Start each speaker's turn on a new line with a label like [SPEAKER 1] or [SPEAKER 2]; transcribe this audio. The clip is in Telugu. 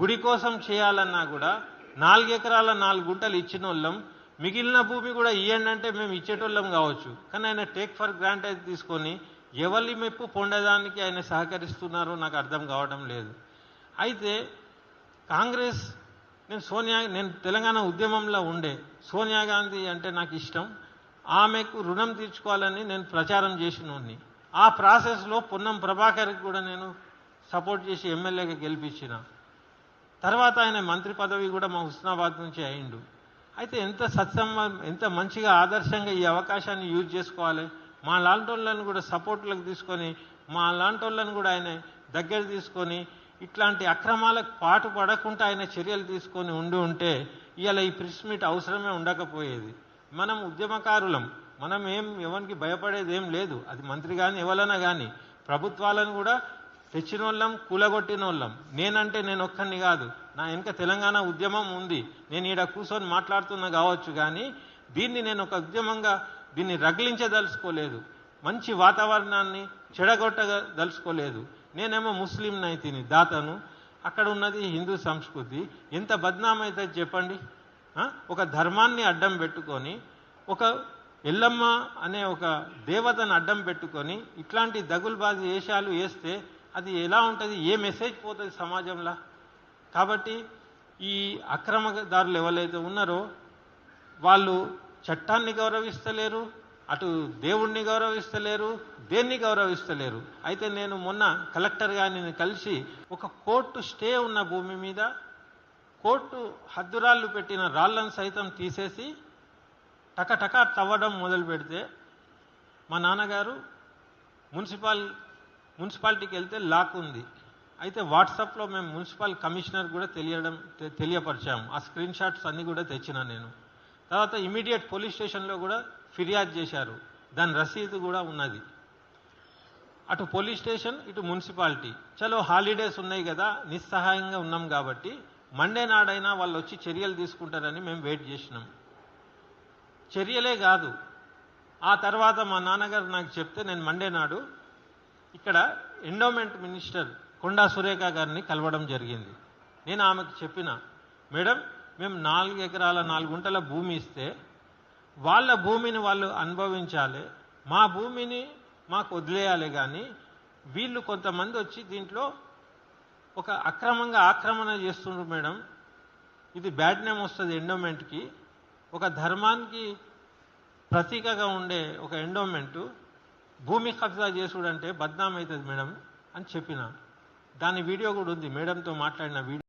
[SPEAKER 1] గుడి కోసం చేయాలన్నా కూడా నాలుగు ఎకరాల నాలుగు గుంటలు ఇచ్చిన వాళ్ళం మిగిలిన భూమి కూడా ఇవ్వండి అంటే మేము ఇచ్చేటోళ్ళం కావచ్చు. కానీ ఆయన టేక్ ఫర్ గ్రాంట్ అయితే తీసుకొని ఎవరి మెప్పు పొండేదానికి ఆయన సహకరిస్తున్నారో నాకు అర్థం కావడం లేదు. అయితే కాంగ్రెస్ నేను సోనియా నేను తెలంగాణ ఉద్యమంలో ఉండే సోనియా గాంధీ అంటే నాకు ఇష్టం. ఆమెకు రుణం తీర్చుకోవాలని నేను ప్రచారం చేసినోడిని. ఆ ప్రాసెస్లో పొన్నం ప్రభాకర్కి కూడా నేను సపోర్ట్ చేసి ఎమ్మెల్యేగా గెలిపించిన. తర్వాత ఆయన మంత్రి పదవి కూడా మా హుస్నాబాద్ నుంచి అయిండు. అయితే ఎంత సత్సంబ ఎంత మంచిగా ఆదర్శంగా ఈ అవకాశాన్ని యూజ్ చేసుకోవాలి? మా లాంటి కూడా సపోర్ట్లకు తీసుకొని మా లాంటి కూడా ఆయన దగ్గర తీసుకొని ఇట్లాంటి అక్రమాలకు పాటు పడకుండా ఆయన చర్యలు తీసుకొని ఉండి ఉంటే ఇవాళ ఈ ప్రెస్ మీట్ అవసరమే ఉండకపోయేది. మనం ఉద్యమకారులం. మనం ఏం ఎవరికి భయపడేది ఏం లేదు. అది మంత్రి కానీ ఎవరైనా కానీ ప్రభుత్వాలను కూడా తెచ్చిన వాళ్ళం కూలగొట్టిన వాళ్ళం నేనంటే నేను ఒక్కరిని కాదు. నా వెనుక తెలంగాణ ఉద్యమం ఉంది. నేను ఈడ కూర్చొని మాట్లాడుతున్నా కావచ్చు కానీ దీన్ని నేను ఒక ఉద్యమంగా దీన్ని రగిలించదలుచుకోలేదు. మంచి వాతావరణాన్ని చెడగొట్టదలుచుకోలేదు. నేనేమో ముస్లిం నైతిని దాతను. అక్కడ ఉన్నది హిందూ సంస్కృతి. ఎంత బద్నామైతే చెప్పండి? ఒక ధర్మాన్ని అడ్డం పెట్టుకొని ఒక ఎల్లమ్మ అనే ఒక దేవతను అడ్డం పెట్టుకొని ఇట్లాంటి దగులుబాజీ వేషాలు వేస్తే అది ఎలా ఉంటుంది? ఏ మెసేజ్ పోతుంది సమాజంలో? కాబట్టి ఈ అక్రమదారులు ఎవరైతే ఉన్నారో వాళ్ళు చట్టాన్ని గౌరవిస్తలేరు అటు దేవుణ్ణి గౌరవిస్తలేరు దేన్ని గౌరవిస్తలేరు. అయితే నేను మొన్న కలెక్టర్ గారిని కలిసి ఒక కోర్టు స్టే ఉన్న భూమి మీద కోర్టు హద్దురాళ్ళు పెట్టిన రాళ్ళను సైతం తీసేసి టకటక తవ్వడం మొదలు పెడితే మా నాన్నగారు మున్సిపల్ మున్సిపాలిటీకి వెళ్తే లాక్ ఉంది. అయితే వాట్సాప్లో మేము మున్సిపల్ కమిషనర్ కూడా తెలియడం తెలియపరిచాము. ఆ స్క్రీన్ షాట్స్ అన్నీ కూడా తెచ్చిన నేను. తర్వాత ఇమీడియట్ పోలీస్ స్టేషన్లో కూడా ఫిర్యాదు చేశారు. దాని రసీదు కూడా ఉన్నది. అటు పోలీస్ స్టేషన్ ఇటు మున్సిపాలిటీ. చలో హాలిడేస్ ఉన్నాయి కదా నిస్సహాయంగా ఉన్నాం కాబట్టి మండే నాడైనా వాళ్ళు వచ్చి చర్యలు తీసుకుంటారని మేము వెయిట్ చేసినాం. చర్యలే కాదు. ఆ తర్వాత మా నాన్నగారు నాకు చెప్తే నేను మండే నాడు ఇక్కడ ఎండోమెంట్ మినిస్టర్ కొండా సురేఖ గారిని కలవడం జరిగింది. నేను ఆమెకు చెప్పిన మేడం మేము నాలుగు ఎకరాల నాలుగు గుంటల భూమి ఇస్తే వాళ్ళ భూమిని వాళ్ళు అనుభవించాలి. మా భూమిని మాకు వదిలేయాలి కానీ వీళ్ళు కొంతమంది వచ్చి దీంట్లో ఒక అక్రమంగా ఆక్రమణ చేస్తుండ్రు మేడం. ఇది బ్యాడ్ నేమ్ వస్తుంది ఎండోమెంట్కి ఒక ధర్మానికి ప్రతీకగా ఉండే ఒక ఎండోమెంటు భూమి కబ్జా చేసుడంటే బద్నాం అవుతుంది మేడం అని చెప్పిన దాని వీడియో కూడా ఉంది. మేడంతో మాట్లాడిన వీడియో